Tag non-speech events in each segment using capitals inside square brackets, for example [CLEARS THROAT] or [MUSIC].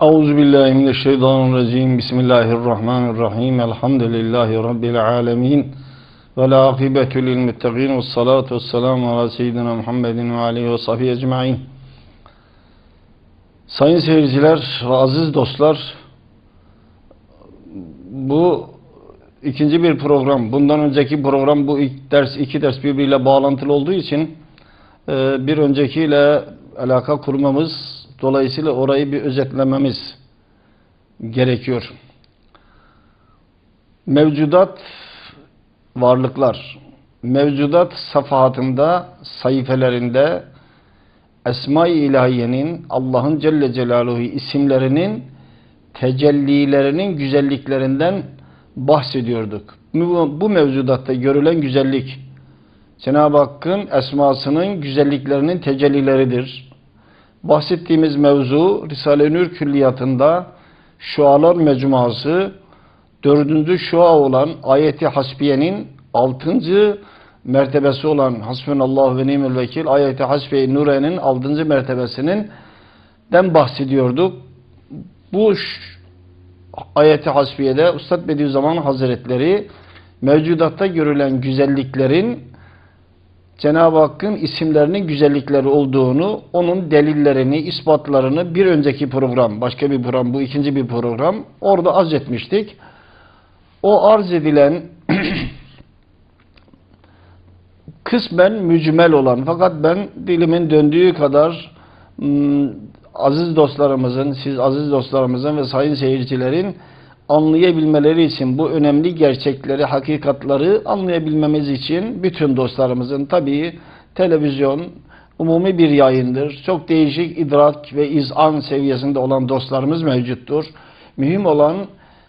Euzu billahi mineşşeytanirracim. Bismillahirrahmanirrahim. Elhamdülillahi rabbil alamin. Ve la akibetu lil muttaqin ve salatu vesselamu ala seyyidina Muhammedin ve aleyhi ve sahbihi ecmaîn. Sayın seyirciler ve aziz dostlar, bu ikinci bir program. Bundan önceki program bu ilk ders, iki ders birbiriyle bağlantılı olduğu için e, bir öncekiyle alaka kurmamız, dolayısıyla orayı bir özetlememiz gerekiyor. Mevcudat varlıklar, mevcudat safahatında, sayfelerinde Esma-i İlahiye'nin, Allah'ın Celle Celaluhu isimlerinin tecellilerinin güzelliklerinden bahsediyorduk. Bu, mevcudatta görülen güzellik Cenab-ı Hakk'ın esmasının güzelliklerinin tecellileridir. Bahsettiğimiz mevzu Risale-i Nur külliyatında şualar mecmuası dördüncü şua olan ayeti hasbiyenin altıncı mertebesi olan Hasbunallahu ve nimel vekil ayeti hasbiye nurenin altıncı mertebesinin den bahsediyorduk. Bu ayeti hasbiyede Ustad Bediüzzaman Hazretleri mevcudatta görülen güzelliklerin Cenab-ı Hakk'ın isimlerinin güzellikleri olduğunu, onun delillerini, ispatlarını bir önceki program, başka bir program, bu ikinci bir program, orada arz etmiştik. O arz edilen [CLEARS THROAT] kısmen mücmel olan fakat ben dilimin döndüğü kadar ım, aziz dostlarımızın, siz aziz dostlarımızın ve sayın seyircilerin anlayabilmeleri için bu önemli gerçekleri, hakikatları anlayabilmemiz için bütün dostlarımızın tabii televizyon umumi bir yayındır. Çok değişik idrak ve izan seviyesinde olan dostlarımız mevcuttur. Mühim olan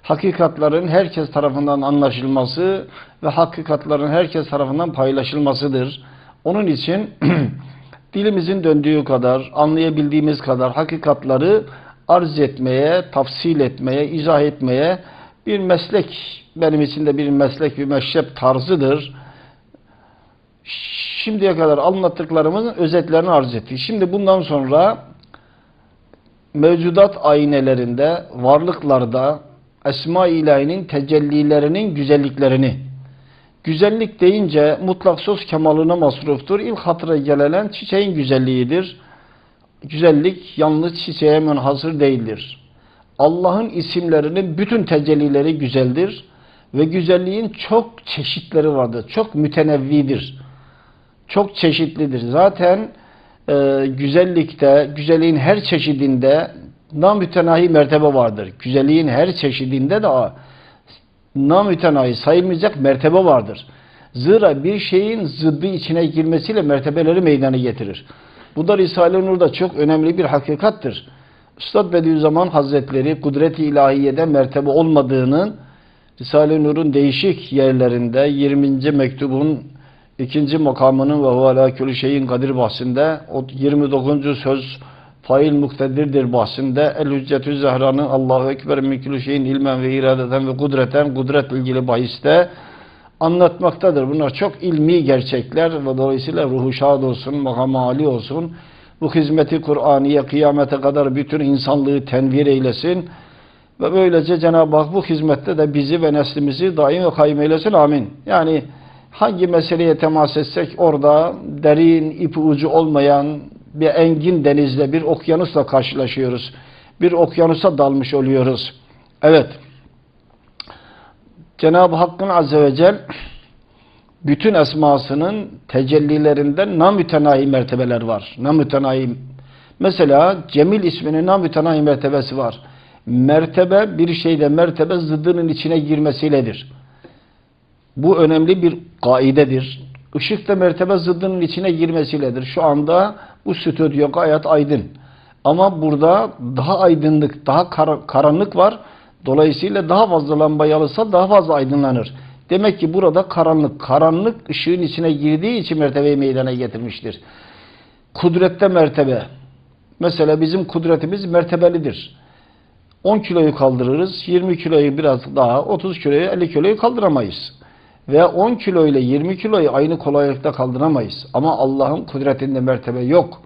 hakikatların herkes tarafından anlaşılması ve hakikatların herkes tarafından paylaşılmasıdır. Onun için [CLEARS THROAT] dilimizin döndüğü kadar, anlayabildiğimiz kadar hakikatları arz etmeye, tafsil etmeye, izah etmeye bir meslek, benim için de bir meslek, bir meşrep tarzıdır. Şimdiye kadar anlattıklarımızın özetlerini arz ettik. Şimdi bundan sonra mevcudat aynelerinde, varlıklarda Esma-i İlahi'nin tecellilerinin güzelliklerini güzellik deyince mutlak söz kemalına masruftur. İlk hatıra gelen çiçeğin güzelliğidir güzellik yalnız çiçeğe münhasır değildir. Allah'ın isimlerinin bütün tecellileri güzeldir ve güzelliğin çok çeşitleri vardır. Çok mütenevvidir. Çok çeşitlidir. Zaten e, güzellikte, güzelliğin her çeşidinde namütenahi mertebe vardır. Güzelliğin her çeşidinde de namütenahi sayılmayacak mertebe vardır. Zira bir şeyin zıddı içine girmesiyle mertebeleri meydana getirir. Bu da Risale-i Nur'da çok önemli bir hakikattir. Üstad Bediüzzaman Hazretleri kudret-i ilahiyede mertebe olmadığını Risale-i Nur'un değişik yerlerinde 20. mektubun ikinci makamının ve huvala külü şeyin kadir bahsinde o 29. söz fail muktedirdir bahsinde El Hüccetü Zehra'nın Allahu Ekber min şeyin ilmen ve iradeten ve kudreten kudret ilgili bahiste anlatmaktadır. Bunlar çok ilmi gerçekler ve dolayısıyla ruhu şad olsun, makam Ali olsun. Bu hizmeti Kur'an'ya kıyamete kadar bütün insanlığı tenvir eylesin. Ve böylece Cenab-ı Hak bu hizmette de bizi ve neslimizi daim ve kayyum eylesin. Amin. Yani hangi meseleye temas etsek orada derin, ipi ucu olmayan bir engin denizle, bir okyanusla karşılaşıyoruz. Bir okyanusa dalmış oluyoruz. Evet. Cenab-ı Hakk'ın Azze ve Celle bütün esmasının tecellilerinden namütenahi mertebeler var. Namütenahi Mesela Cemil isminin namütenahi mertebesi var. Mertebe bir şeyde mertebe zıddının içine girmesiyledir. Bu önemli bir kaidedir. Işık da mertebe zıddının içine girmesiyledir. Şu anda bu stüdyo gayet aydın. Ama burada daha aydınlık, daha kar karanlık var. Dolayısıyla daha fazla lambayı alırsa daha fazla aydınlanır. Demek ki burada karanlık, karanlık ışığın içine girdiği için mertebeyi meydana getirmiştir. Kudrette mertebe. Mesela bizim kudretimiz mertebelidir. 10 kiloyu kaldırırız, 20 kiloyu biraz daha, 30 kiloyu, 50 kiloyu kaldıramayız. Ve 10 kilo ile 20 kiloyu aynı kolaylıkta kaldıramayız. Ama Allah'ın kudretinde mertebe yok.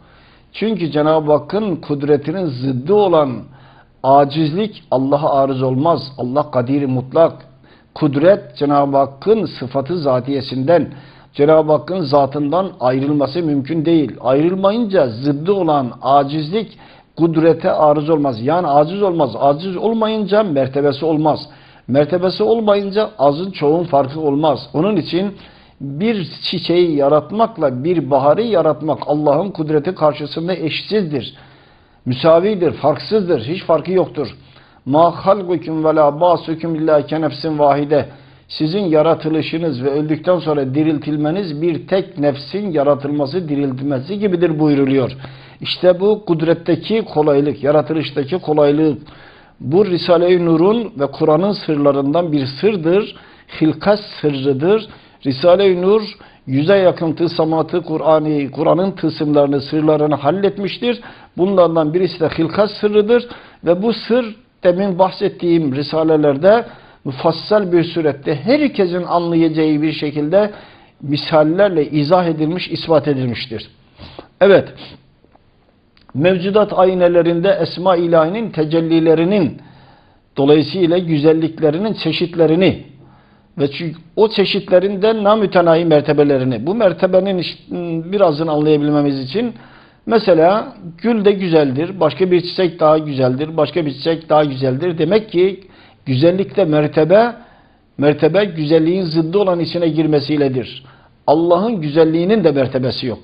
Çünkü Cenab-ı Hakk'ın kudretinin zıddı olan Acizlik Allah'a arız olmaz. Allah kadiri mutlak. Kudret Cenab-ı Hakk'ın sıfatı zatiyesinden, Cenab-ı Hakk'ın zatından ayrılması mümkün değil. Ayrılmayınca zıddı olan acizlik kudrete arız olmaz. Yani aciz olmaz. Aciz olmayınca mertebesi olmaz. Mertebesi olmayınca azın çoğun farkı olmaz. Onun için bir çiçeği yaratmakla bir baharı yaratmak Allah'ın kudreti karşısında eşsizdir. Müsavidir, farksızdır, hiç farkı yoktur. Ma halgukum ve la basukum illa kenefsin vahide. Sizin yaratılışınız ve öldükten sonra diriltilmeniz bir tek nefsin yaratılması, diriltilmesi gibidir buyruluyor. İşte bu kudretteki kolaylık, yaratılıştaki kolaylık. Bu Risale-i Nur'un ve Kur'an'ın sırlarından bir sırdır. Hilkas sırrıdır. Risale-i Nur yüze yakın tılsamatı Kur'an'ı, Kur'an'ın tılsımlarını, sırlarını halletmiştir. Bunlardan birisi de hilkas sırrıdır ve bu sır demin bahsettiğim risalelerde mufassal bir surette herkesin anlayacağı bir şekilde misallerle izah edilmiş, ispat edilmiştir. Evet, mevcudat aynelerinde Esma ilahinin tecellilerinin dolayısıyla güzelliklerinin çeşitlerini ve o çeşitlerinden namütenahi mertebelerini bu mertebenin birazını anlayabilmemiz için mesela gül de güzeldir, başka bir çiçek daha güzeldir, başka bir çiçek daha güzeldir. Demek ki güzellikte mertebe mertebe güzelliğin zıddı olan içine girmesiyledir. Allah'ın güzelliğinin de mertebesi yok.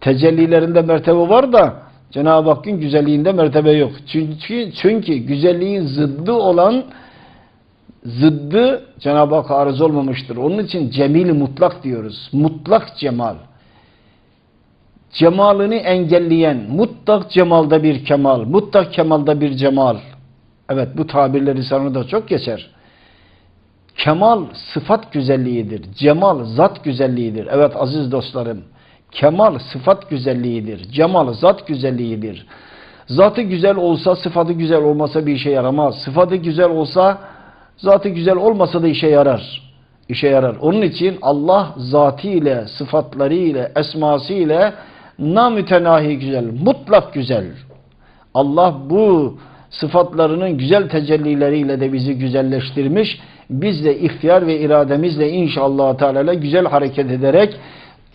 Tecellilerinde mertebe var da Cenab-ı Hakk'ın güzelliğinde mertebe yok. Çünkü, çünkü güzelliğin zıddı olan zıddı Cenab-ı Hak arız olmamıştır. Onun için cemil mutlak diyoruz. Mutlak cemal. Cemalini engelleyen mutlak cemalda bir kemal, mutlak kemalda bir cemal. Evet bu tabirler insanı çok geçer. Kemal sıfat güzelliğidir. Cemal zat güzelliğidir. Evet aziz dostlarım. Kemal sıfat güzelliğidir. Cemal zat güzelliğidir. Zatı güzel olsa sıfatı güzel olmasa bir işe yaramaz. Sıfatı güzel olsa zatı güzel olmasa da işe yarar. İşe yarar. Onun için Allah zatıyla, sıfatlarıyla, esmasıyla namütenahi güzel, mutlak güzel. Allah bu sıfatlarının güzel tecellileriyle de bizi güzelleştirmiş. Biz de ihtiyar ve irademizle inşallah Teala güzel hareket ederek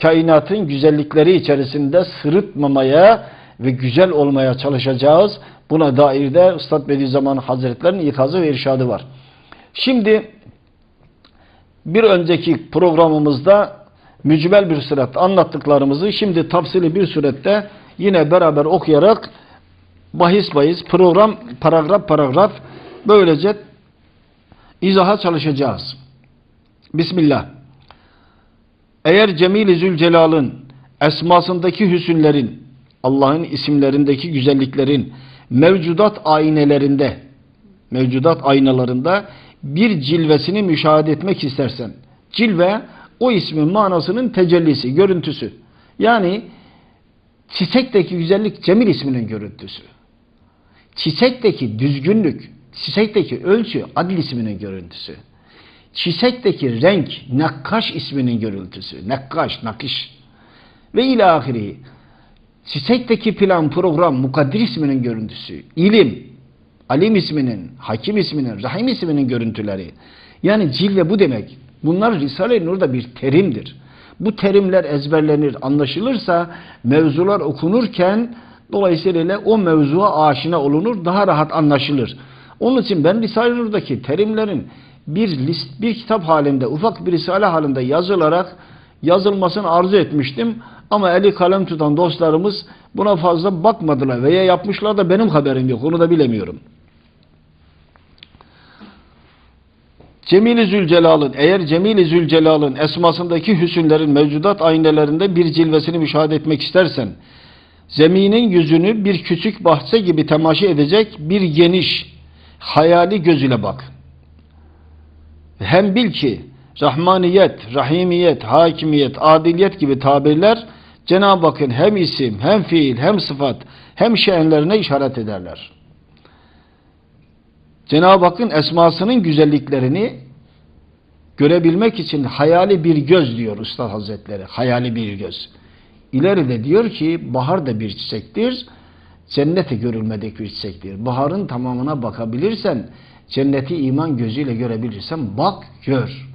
kainatın güzellikleri içerisinde sırıtmamaya ve güzel olmaya çalışacağız. Buna dair de Üstad Bediüzzaman Hazretleri'nin ikazı ve irşadı var. Şimdi bir önceki programımızda mücmel bir surette anlattıklarımızı şimdi tafsili bir surette yine beraber okuyarak bahis bahis program paragraf paragraf böylece izaha çalışacağız. Bismillah. Eğer Cemil-i Zülcelal'ın esmasındaki hüsünlerin, Allah'ın isimlerindeki güzelliklerin mevcudat aynelerinde, mevcudat aynalarında bir cilvesini müşahede etmek istersen, cilve o ismin manasının tecellisi, görüntüsü. Yani çiçekteki güzellik Cemil isminin görüntüsü. Çiçekteki düzgünlük, çiçekteki ölçü Adil isminin görüntüsü. Çiçekteki renk Nakkaş isminin görüntüsü. Nakkaş, nakış. Ve ilahiri. Çiçekteki plan, program Mukaddir isminin görüntüsü. İlim, Alim isminin, Hakim isminin, Rahim isminin görüntüleri. Yani cilve bu demek. Bunlar Risale-i Nur'da bir terimdir. Bu terimler ezberlenir, anlaşılırsa mevzular okunurken dolayısıyla o mevzuya aşina olunur, daha rahat anlaşılır. Onun için ben Risale-i Nur'daki terimlerin bir list, bir kitap halinde, ufak bir risale halinde yazılarak yazılmasını arzu etmiştim. Ama eli kalem tutan dostlarımız buna fazla bakmadılar veya yapmışlar da benim haberim yok. Onu da bilemiyorum. Cemil-i Zülcelal'ın eğer Cemil-i Zülcelal'ın esmasındaki hüsünlerin mevcudat aynelerinde bir cilvesini müşahede etmek istersen zeminin yüzünü bir küçük bahçe gibi temaşa edecek bir geniş hayali gözüyle bak. Hem bil ki Rahmaniyet, Rahimiyet, Hakimiyet, Adiliyet gibi tabirler Cenab-ı Hakk'ın hem isim, hem fiil, hem sıfat, hem şe'enlerine işaret ederler. Cenab-ı Hakk'ın esmasının güzelliklerini görebilmek için hayali bir göz diyor Üstad Hazretleri. Hayali bir göz. İleride diyor ki bahar da bir çiçektir cenneti görülmedik bir çiçektir. Baharın tamamına bakabilirsen, cenneti iman gözüyle görebilirsen bak, gör.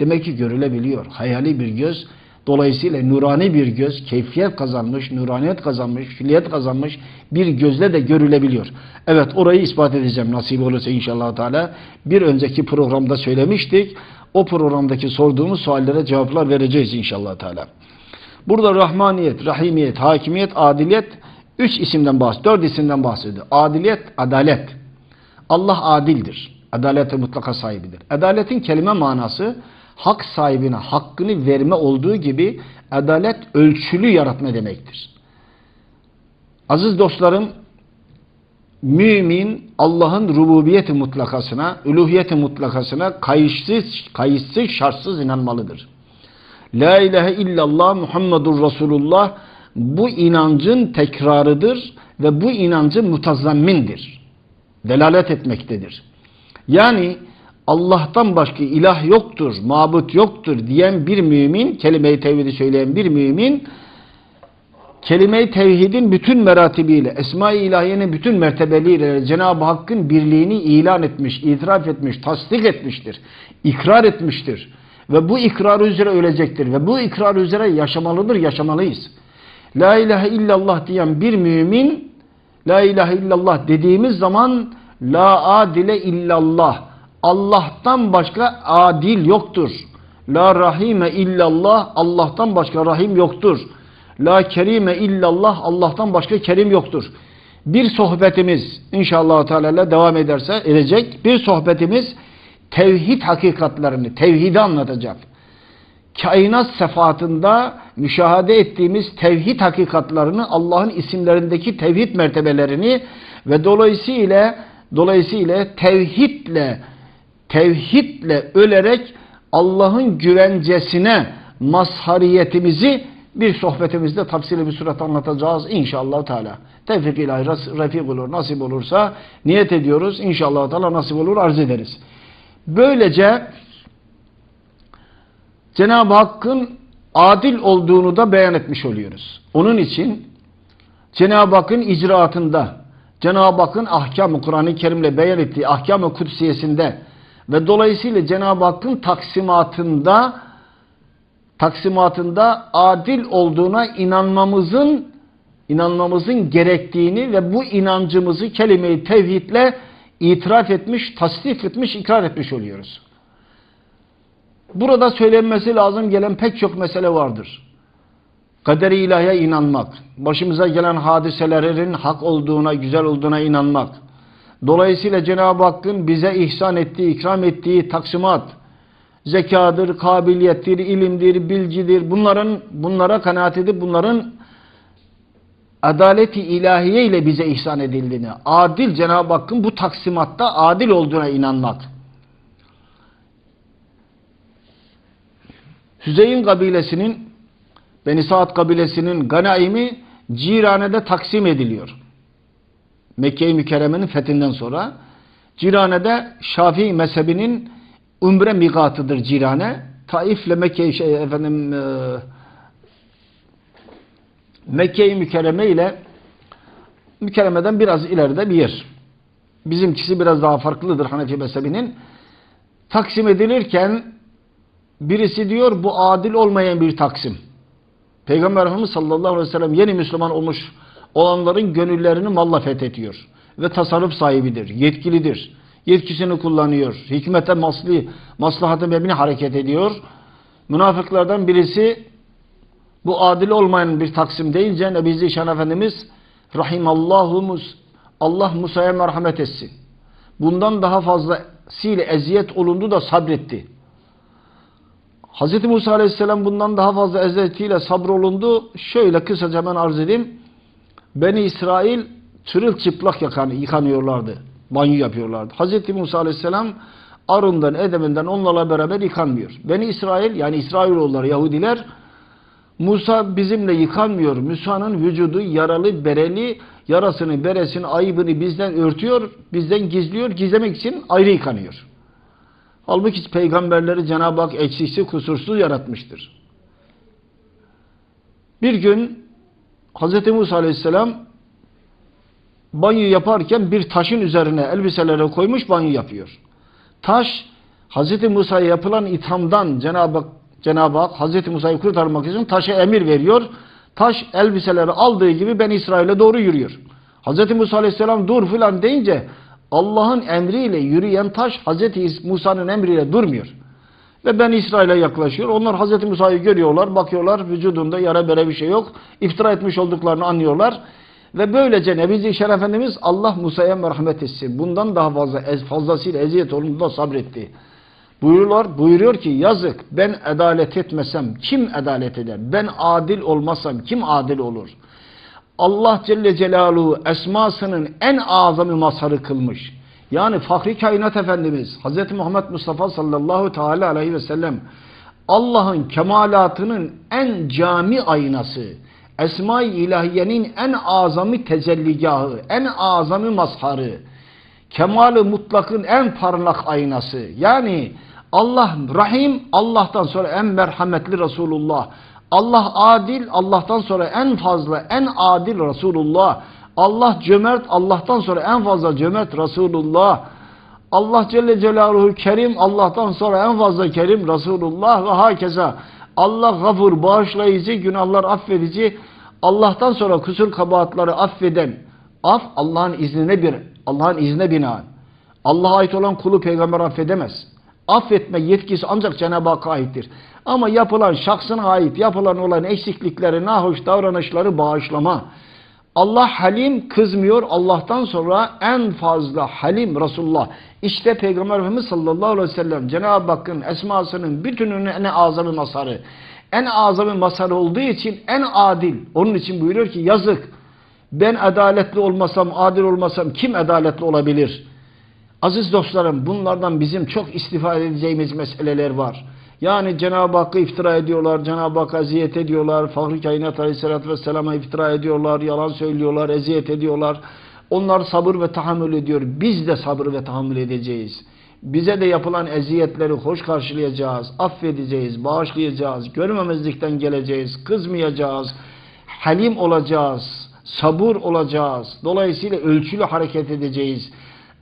Demek ki görülebiliyor. Hayali bir göz, dolayısıyla nurani bir göz, keyfiyet kazanmış, nuraniyet kazanmış, külliyet kazanmış bir gözle de görülebiliyor. Evet orayı ispat edeceğim nasip olursa inşallah Teala. Bir önceki programda söylemiştik. O programdaki sorduğumuz suallere cevaplar vereceğiz inşallah Teala. Burada rahmaniyet, rahimiyet, hakimiyet, adiliyet üç isimden bahsediyor. Dört isimden bahsediyor. Adiliyet, adalet. Allah adildir. Adalete mutlaka sahibidir. Adaletin kelime manası hak sahibine hakkını verme olduğu gibi adalet ölçülü yaratma demektir. Aziz dostlarım, mümin Allah'ın rububiyeti mutlakasına, üluhiyeti mutlakasına kayıtsız, kayıtsız, şartsız inanmalıdır. La ilahe illallah Muhammedur Resulullah bu inancın tekrarıdır ve bu inancın mutazammindir. Delalet etmektedir. Yani Allah'tan başka ilah yoktur, mabut yoktur diyen bir mümin, kelime-i tevhidi söyleyen bir mümin, kelime-i tevhidin bütün meratibiyle, esma-i ilahiyenin bütün mertebeliyle Cenab-ı Hakk'ın birliğini ilan etmiş, itiraf etmiş, tasdik etmiştir, ikrar etmiştir. Ve bu ikrar üzere ölecektir ve bu ikrar üzere yaşamalıdır, yaşamalıyız. La ilahe illallah diyen bir mümin, La ilahe illallah dediğimiz zaman La adile illallah, Allah'tan başka adil yoktur. La rahime illallah, Allah'tan başka rahim yoktur. La kerime illallah, Allah'tan başka kerim yoktur. Bir sohbetimiz inşallah Teala devam ederse edecek. Bir sohbetimiz tevhid hakikatlerini, tevhidi anlatacak. Kainat sefatında müşahede ettiğimiz tevhid hakikatlerini, Allah'ın isimlerindeki tevhid mertebelerini ve dolayısıyla dolayısıyla tevhidle tevhidle ölerek Allah'ın güvencesine mazhariyetimizi bir sohbetimizde tafsili bir surat anlatacağız inşallah Teala. Tevfik ilahi refik olur, nasip olursa niyet ediyoruz. İnşallah Teala nasip olur arz ederiz. Böylece Cenab-ı Hakk'ın adil olduğunu da beyan etmiş oluyoruz. Onun için Cenab-ı Hakk'ın icraatında, Cenab-ı Hakk'ın ahkamı Kur'an-ı Kerim'le beyan ettiği ahkam-ı kutsiyesinde ve dolayısıyla Cenab-ı Hakk'ın taksimatında taksimatında adil olduğuna inanmamızın inanmamızın gerektiğini ve bu inancımızı kelime-i tevhidle itiraf etmiş, tasdik etmiş, ikrar etmiş oluyoruz. Burada söylenmesi lazım gelen pek çok mesele vardır. Kaderi ilahiye inanmak, başımıza gelen hadiselerin hak olduğuna, güzel olduğuna inanmak. Dolayısıyla Cenab-ı Hakk'ın bize ihsan ettiği, ikram ettiği taksimat, zekadır, kabiliyettir, ilimdir, bilgidir. Bunların bunlara kanaat edip bunların adaleti ilahiye ile bize ihsan edildiğini, adil Cenab-ı Hakk'ın bu taksimatta adil olduğuna inanmak. Hüzeyin kabilesinin Beni Saad kabilesinin ganaimi Cirane'de taksim ediliyor. Mekke-i Mükerreme'nin fethinden sonra Cirane'de Şafii mezhebinin umre migatıdır Cirane. Taif ile Mekke şey efendim e, Mekke-i Mükerreme ile Mükerreme'den biraz ileride bir yer. Bizimkisi biraz daha farklıdır Hanefi mezhebinin. Taksim edilirken birisi diyor bu adil olmayan bir taksim. Peygamber Efendimiz sallallahu aleyhi ve sellem yeni Müslüman olmuş olanların gönüllerini malla fethediyor. Ve tasarruf sahibidir, yetkilidir. Yetkisini kullanıyor. Hikmete masli, maslahatı mebni hareket ediyor. Münafıklardan birisi bu adil olmayan bir taksim deyince Nebi Zişan Efendimiz Rahimallahu Allah Musa'ya merhamet etsin. Bundan daha fazlasıyla eziyet olundu da sabretti. Hz. Musa Aleyhisselam bundan daha fazla eziyetiyle sabrolundu. Şöyle kısaca ben arz edeyim. Beni İsrail çırılçıplak yakan, yıkanıyorlardı. Banyo yapıyorlardı. Hz. Musa Aleyhisselam arından, edeminden onlarla beraber yıkanmıyor. Beni İsrail yani İsrailoğulları Yahudiler Musa bizimle yıkanmıyor. Musa'nın vücudu yaralı, bereli, yarasını, beresini, ayıbını bizden örtüyor, bizden gizliyor, gizlemek için ayrı yıkanıyor. Halbuki peygamberleri Cenab-ı Hak eksiksiz, kusursuz yaratmıştır. Bir gün Hz. Musa Aleyhisselam banyo yaparken bir taşın üzerine elbiseleri koymuş banyo yapıyor. Taş Hz. Musa'ya yapılan ithamdan Cenab-ı Hak Hz. Musa'yı kurtarmak için taşa emir veriyor. Taş elbiseleri aldığı gibi ben İsrail'e doğru yürüyor. Hz. Musa Aleyhisselam dur filan deyince Allah'ın emriyle yürüyen taş Hz. Musa'nın emriyle durmuyor. Ve ben İsrail'e yaklaşıyor. Onlar Hz. Musa'yı görüyorlar, bakıyorlar vücudunda yara bere bir şey yok. İftira etmiş olduklarını anlıyorlar. Ve böylece Nebi Zişan Efendimiz Allah Musa'ya merhamet etsin. Bundan daha fazla fazlasıyla eziyet olunduğunda sabretti. Buyuruyorlar, buyuruyor ki yazık ben adalet etmesem kim adalet eder? Ben adil olmasam kim adil olur? Allah Celle Celaluhu esmasının en azamı mazharı kılmış. Yani Fahri Kainat Efendimiz Hz. Muhammed Mustafa sallallahu teala aleyhi ve sellem Allah'ın kemalatının en cami aynası, Esma-i İlahiye'nin en azami tecelligahı, en azami mazharı, kemal-i mutlakın en parlak aynası. Yani Allah Rahim, Allah'tan sonra en merhametli Resulullah. Allah adil, Allah'tan sonra en fazla, en adil Resulullah. Allah cömert, Allah'tan sonra en fazla cömert Resulullah. Allah Celle Celaluhu Kerim, Allah'tan sonra en fazla Kerim Resulullah ve hakeza. Allah gafur, bağışlayıcı, günahlar affedici, Allah'tan sonra kusur kabahatları affeden, af Allah'ın iznine bir, Allah'ın iznine binaen. Allah'a ait olan kulu peygamber affedemez. Affetme yetkisi ancak Cenab-ı Hakk'a aittir. Ama yapılan şahsına ait, yapılan olan eksiklikleri, nahoş davranışları bağışlama. Allah halim kızmıyor. Allah'tan sonra en fazla halim Resulullah. İşte Peygamber Efendimiz sallallahu aleyhi ve sellem Cenab-ı Hakk'ın esmasının bütününün en azamı masarı. En azamı masarı olduğu için en adil. Onun için buyuruyor ki yazık. Ben adaletli olmasam, adil olmasam kim adaletli olabilir? Aziz dostlarım bunlardan bizim çok istifade edeceğimiz meseleler var. Yani Cenab-ı Hakk'ı iftira ediyorlar, Cenab-ı Hakk'a eziyet ediyorlar, Fahri Kainat Aleyhisselatü Vesselam'a iftira ediyorlar, yalan söylüyorlar, eziyet ediyorlar. Onlar sabır ve tahammül ediyor. Biz de sabır ve tahammül edeceğiz. Bize de yapılan eziyetleri hoş karşılayacağız, affedeceğiz, bağışlayacağız, görmemezlikten geleceğiz, kızmayacağız, halim olacağız, sabır olacağız. Dolayısıyla ölçülü hareket edeceğiz.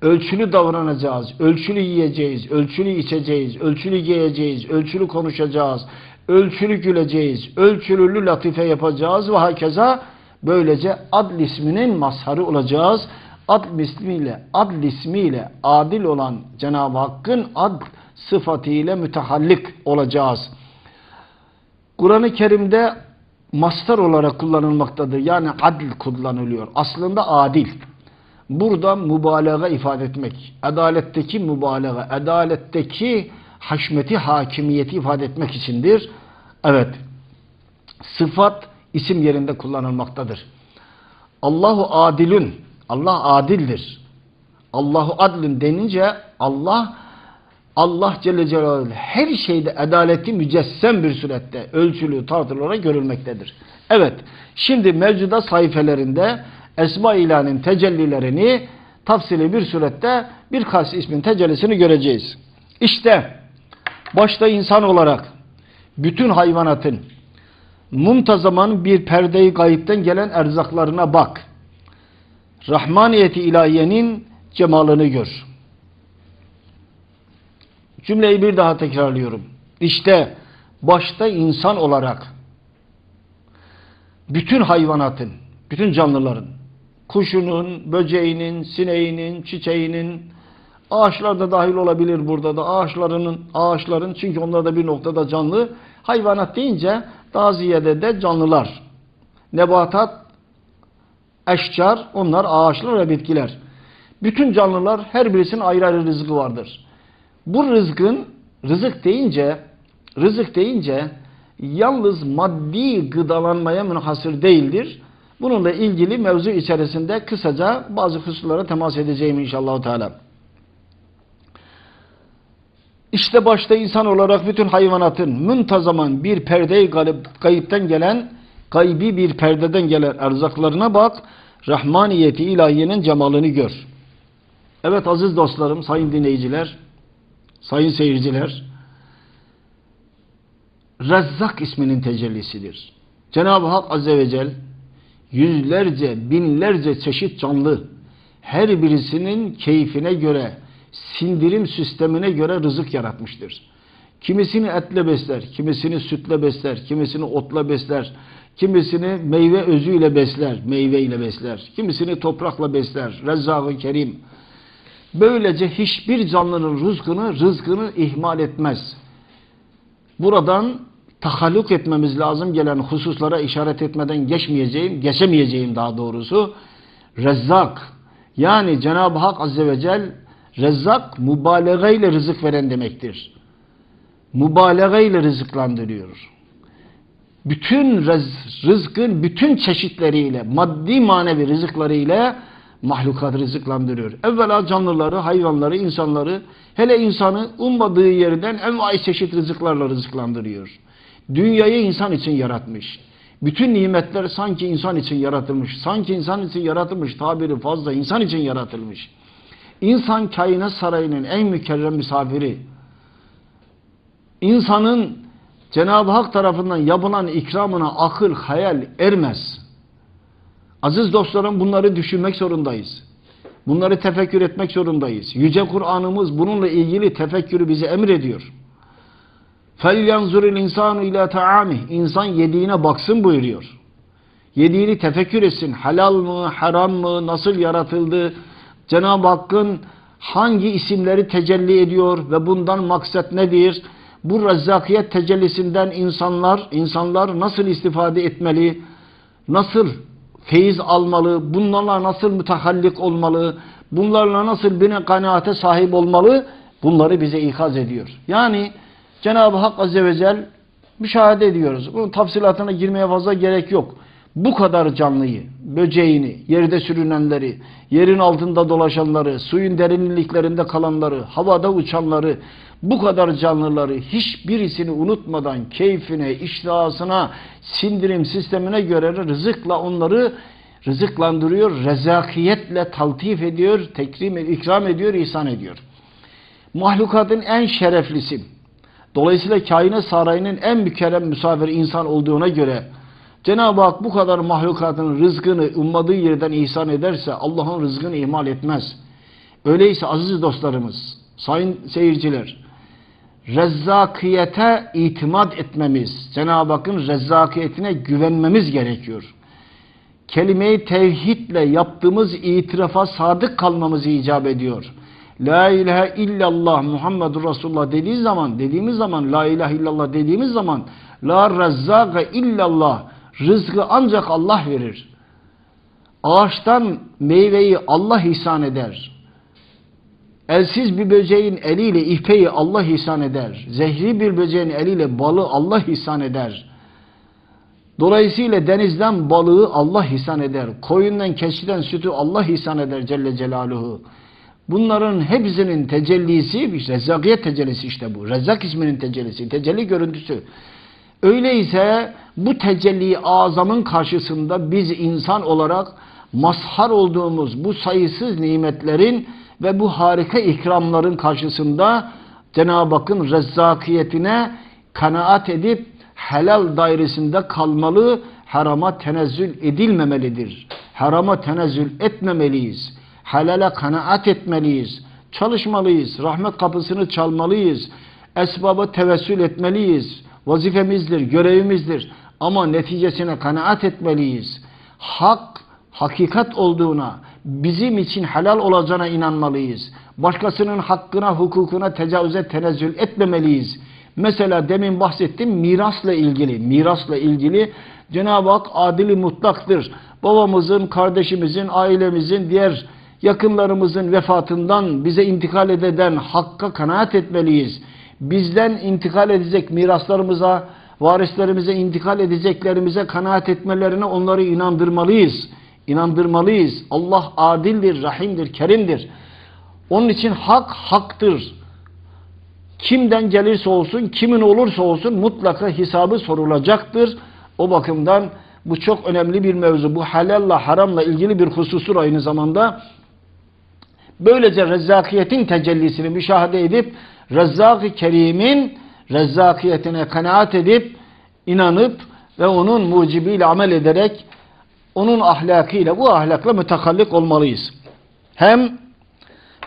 Ölçülü davranacağız, ölçülü yiyeceğiz, ölçülü içeceğiz, ölçülü giyeceğiz, ölçülü konuşacağız, ölçülü güleceğiz, ölçülü latife yapacağız ve hakeza böylece adl isminin mazharı olacağız. Adl ismiyle, adl ismiyle adil olan Cenab-ı Hakk'ın adl sıfatıyla mütehallik olacağız. Kur'an-ı Kerim'de mastar olarak kullanılmaktadır. Yani adil kullanılıyor. Aslında adil. Burada mübalağa ifade etmek, adaletteki mübalağa, adaletteki haşmeti, hakimiyeti ifade etmek içindir. Evet, sıfat isim yerinde kullanılmaktadır. Allahu adilün, Allah adildir. Allahu adlün denince Allah Allah Celle Celaluhu her şeyde adaleti mücessem bir surette ölçülü tartılarak görülmektedir. Evet, şimdi mevcuda sayfelerinde Esma ilanın tecellilerini tafsili bir surette birkaç ismin tecellisini göreceğiz. İşte başta insan olarak bütün hayvanatın muntazaman bir perdeyi gayipten gelen erzaklarına bak. Rahmaniyeti ilahiyenin cemalını gör. Cümleyi bir daha tekrarlıyorum. İşte başta insan olarak bütün hayvanatın, bütün canlıların kuşunun, böceğinin, sineğinin, çiçeğinin, ağaçlar da dahil olabilir burada da ağaçlarının, ağaçların çünkü onlar da bir noktada canlı. Hayvanat deyince daha ziyade de canlılar. Nebatat, eşcar, onlar ağaçlar ve bitkiler. Bütün canlılar her birisinin ayrı ayrı rızkı vardır. Bu rızkın, rızık deyince, rızık deyince yalnız maddi gıdalanmaya münhasır değildir Bununla ilgili mevzu içerisinde kısaca bazı hususlara temas edeceğim inşallah Teala. İşte başta insan olarak bütün hayvanatın müntazaman bir perdeyi kayıpten gelen, gaybi bir perdeden gelen erzaklarına bak, rahmaniyeti ilahiyenin cemalını gör. Evet aziz dostlarım, sayın dinleyiciler, sayın seyirciler, Rezzak isminin tecellisidir. Cenab-ı Hak Azze ve Celle yüzlerce, binlerce çeşit canlı, her birisinin keyfine göre, sindirim sistemine göre rızık yaratmıştır. Kimisini etle besler, kimisini sütle besler, kimisini otla besler, kimisini meyve özüyle besler, meyve ile besler, kimisini toprakla besler. Rezzak-ı Kerim. Böylece hiçbir canlının rızkını, rızkını ihmal etmez. Buradan tahalluk etmemiz lazım gelen hususlara işaret etmeden geçmeyeceğim, geçemeyeceğim daha doğrusu. Rezzak, yani Cenab-ı Hak Azze ve Celle Rezzak mübalağa ile rızık veren demektir. Mübalağa ile rızıklandırıyor. Bütün rız, rızkın bütün çeşitleriyle, maddi manevi rızıklarıyla mahlukat rızıklandırıyor. Evvela canlıları, hayvanları, insanları, hele insanı ummadığı yerden envai çeşit rızıklarla rızıklandırıyor. Dünyayı insan için yaratmış. Bütün nimetler sanki insan için yaratılmış. Sanki insan için yaratılmış tabiri fazla insan için yaratılmış. İnsan kainat sarayının en mükerrem misafiri. İnsanın Cenab-ı Hak tarafından yapılan ikramına akıl, hayal ermez. Aziz dostlarım bunları düşünmek zorundayız. Bunları tefekkür etmek zorundayız. Yüce Kur'an'ımız bununla ilgili tefekkürü bize emrediyor. فَلْيَنْزُرِ الْاِنْسَانُ اِلَى تَعَامِهِ İnsan yediğine baksın buyuruyor. Yediğini tefekkür etsin. Helal mı, haram mı, nasıl yaratıldı? Cenab-ı Hakk'ın hangi isimleri tecelli ediyor ve bundan maksat nedir? Bu rezzakiyet tecellisinden insanlar, insanlar nasıl istifade etmeli? Nasıl feyiz almalı? Bunlarla nasıl mütehallik olmalı? Bunlarla nasıl bir kanaate sahip olmalı? Bunları bize ikaz ediyor. Yani Cenab-ı Hak Azze ve Celle müşahede ediyoruz. Bunun tafsilatına girmeye fazla gerek yok. Bu kadar canlıyı, böceğini, yerde sürünenleri, yerin altında dolaşanları, suyun derinliklerinde kalanları, havada uçanları, bu kadar canlıları hiçbirisini unutmadan keyfine, iştahasına, sindirim sistemine göre rızıkla onları rızıklandırıyor, rezakiyetle taltif ediyor, tekrim, ikram ediyor, ihsan ediyor. Mahlukatın en şereflisi, dolayısıyla kainat sarayının en mükerrem misafir insan olduğuna göre Cenab-ı Hak bu kadar mahlukatın rızkını ummadığı yerden ihsan ederse Allah'ın rızkını ihmal etmez. Öyleyse aziz dostlarımız, sayın seyirciler, rezzakiyete itimat etmemiz, Cenab-ı Hakk'ın rezzakiyetine güvenmemiz gerekiyor. Kelime-i tevhidle yaptığımız itirafa sadık kalmamız icap ediyor. La ilahe illallah Muhammedur Resulullah dediği zaman, dediğimiz zaman, la ilahe illallah dediğimiz zaman, la rezzaka illallah, rızkı ancak Allah verir. Ağaçtan meyveyi Allah ihsan eder. Elsiz bir böceğin eliyle ipeyi Allah ihsan eder. Zehri bir böceğin eliyle balı Allah ihsan eder. Dolayısıyla denizden balığı Allah ihsan eder. Koyundan keçiden sütü Allah ihsan eder Celle Celaluhu. Bunların hepsinin tecellisi, işte rezzakiyet tecellisi işte bu. Rezzak isminin tecellisi, tecelli görüntüsü. Öyleyse bu tecelli azamın karşısında biz insan olarak mazhar olduğumuz bu sayısız nimetlerin ve bu harika ikramların karşısında Cenab-ı Hakk'ın rezzakiyetine kanaat edip helal dairesinde kalmalı, harama tenezzül edilmemelidir. Harama tenezzül etmemeliyiz. Helale kanaat etmeliyiz. Çalışmalıyız. Rahmet kapısını çalmalıyız. Esbaba tevessül etmeliyiz. Vazifemizdir, görevimizdir. Ama neticesine kanaat etmeliyiz. Hak, hakikat olduğuna, bizim için helal olacağına inanmalıyız. Başkasının hakkına, hukukuna tecavüze tenezzül etmemeliyiz. Mesela demin bahsettim mirasla ilgili. Mirasla ilgili Cenab-ı Hak adili mutlaktır. Babamızın, kardeşimizin, ailemizin, diğer yakınlarımızın vefatından bize intikal eden hakka kanaat etmeliyiz. Bizden intikal edecek miraslarımıza, varislerimize intikal edeceklerimize kanaat etmelerine onları inandırmalıyız. İnandırmalıyız. Allah adildir, rahimdir, kerimdir. Onun için hak haktır. Kimden gelirse olsun, kimin olursa olsun mutlaka hesabı sorulacaktır. O bakımdan bu çok önemli bir mevzu. Bu halalla haramla ilgili bir hususur aynı zamanda. Böylece rezzakiyetin tecellisini müşahede edip Rezzak-ı Kerim'in rezzakiyetine kanaat edip inanıp ve onun mucibiyle amel ederek onun ahlakıyla bu ahlakla mütekallik olmalıyız. hem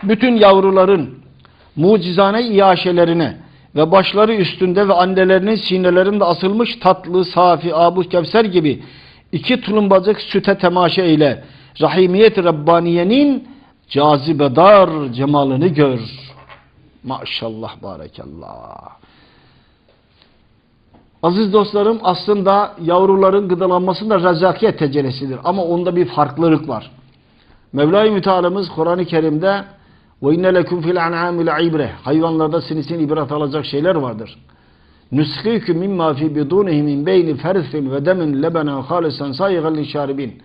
bütün yavruların mucizane iaşelerine ve başları üstünde ve annelerinin sinelerinde asılmış tatlı, safi, abu kevser gibi iki tulumbacık süte temaşa ile rahimiyet Rabbaniye'nin cazibedar cemalını gör. Maşallah, barekallah. Aziz dostlarım aslında yavruların gıdalanmasında rezakiyet tecellisidir. Ama onda bir farklılık var. Mevla-i Müteala'mız Kur'an-ı Kerim'de inne lekum fil an'amil ibre hayvanlarda sinisin ibret alacak şeyler vardır. Mimma fi bidunihi min beyni fersin ve demin lebenen halisen sayigan lişaribin.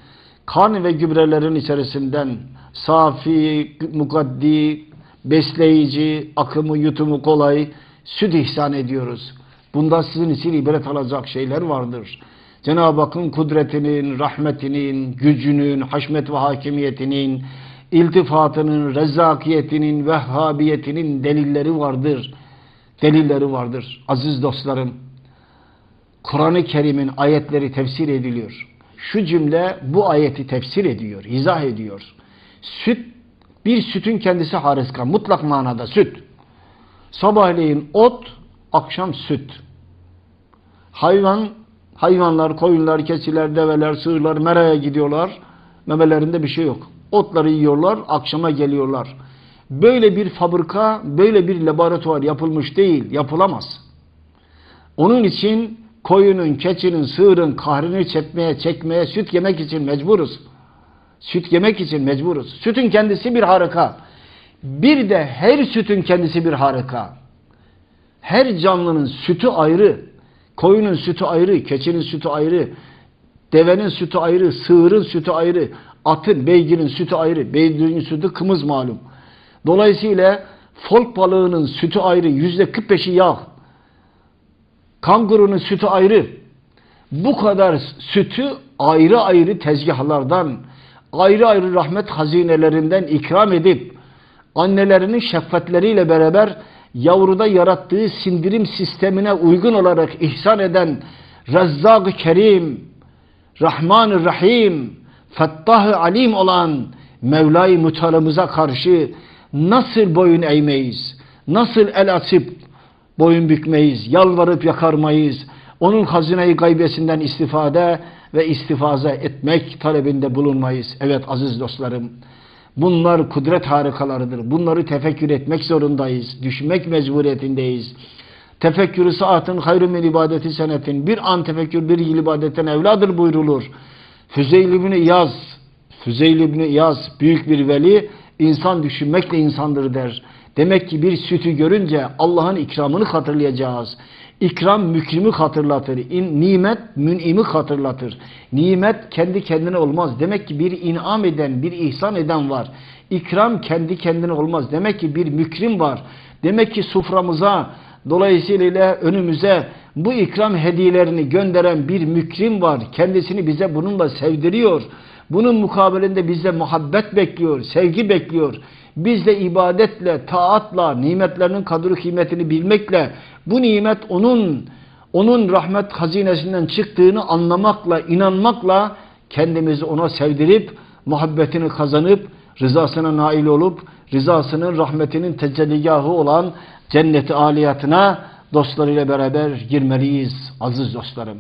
Kan ve gübrelerin içerisinden safi, mukaddi, besleyici, akımı yutumu kolay süt ihsan ediyoruz. Bunda sizin için ibret alacak şeyler vardır. Cenab-ı Hakk'ın kudretinin, rahmetinin, gücünün, haşmet ve hakimiyetinin, iltifatının, rezzakiyetinin, vehhabiyetinin delilleri vardır. Delilleri vardır. Aziz dostlarım, Kur'an-ı Kerim'in ayetleri tefsir ediliyor. Şu cümle bu ayeti tefsir ediyor, izah ediyor. Süt, bir sütün kendisi hariska, mutlak manada süt. Sabahleyin ot, akşam süt. Hayvan, hayvanlar, koyunlar, keçiler, develer, sığırlar meraya gidiyorlar. Memelerinde bir şey yok. Otları yiyorlar, akşama geliyorlar. Böyle bir fabrika, böyle bir laboratuvar yapılmış değil, yapılamaz. Onun için koyunun, keçinin, sığırın kahrini çekmeye, çekmeye, süt yemek için mecburuz. Süt yemek için mecburuz. Sütün kendisi bir harika. Bir de her sütün kendisi bir harika. Her canlının sütü ayrı. Koyunun sütü ayrı, keçinin sütü ayrı, devenin sütü ayrı, sığırın sütü ayrı, atın, beygirin sütü ayrı. Beygirin sütü kımız malum. Dolayısıyla folk balığının sütü ayrı, yüzde 45'i yağ. Kangurunun sütü ayrı. Bu kadar sütü ayrı ayrı tezgahlardan, ayrı ayrı rahmet hazinelerinden ikram edip, annelerinin şefkatleriyle beraber yavruda yarattığı sindirim sistemine uygun olarak ihsan eden Rezzak-ı Kerim, Rahman-ı Rahim, Fettah-ı Alim olan Mevla-i Muteala'mıza karşı nasıl boyun eğmeyiz, nasıl el açıp boyun bükmeyiz, yalvarıp yakarmayız, onun hazine-i gaybesinden istifade ve istifaza etmek talebinde bulunmayız. Evet aziz dostlarım, bunlar kudret harikalarıdır. Bunları tefekkür etmek zorundayız, düşünmek mecburiyetindeyiz. Tefekkürü saatin hayrü min ibadeti senetin. Bir an tefekkür bir yıl ibadetten evladır buyrulur. Füzeyl İbni İyaz, Füzeyl İbni İyaz büyük bir veli, insan düşünmekle insandır der. Demek ki bir sütü görünce Allah'ın ikramını hatırlayacağız. İkram mükrimi hatırlatır. İn, nimet münimi hatırlatır. Nimet kendi kendine olmaz. Demek ki bir inam eden, bir ihsan eden var. İkram kendi kendine olmaz. Demek ki bir mükrim var. Demek ki suframıza, dolayısıyla önümüze bu ikram hediyelerini gönderen bir mükrim var. Kendisini bize bununla sevdiriyor. Bunun mukabilinde bize muhabbet bekliyor, sevgi bekliyor. Biz de ibadetle, taatla, nimetlerinin kadri kıymetini bilmekle, bu nimet onun, onun rahmet hazinesinden çıktığını anlamakla, inanmakla kendimizi ona sevdirip, muhabbetini kazanıp, rızasına nail olup, rızasının, rahmetinin tecelligahı olan cenneti aliyatına dostlarıyla beraber girmeliyiz aziz dostlarım.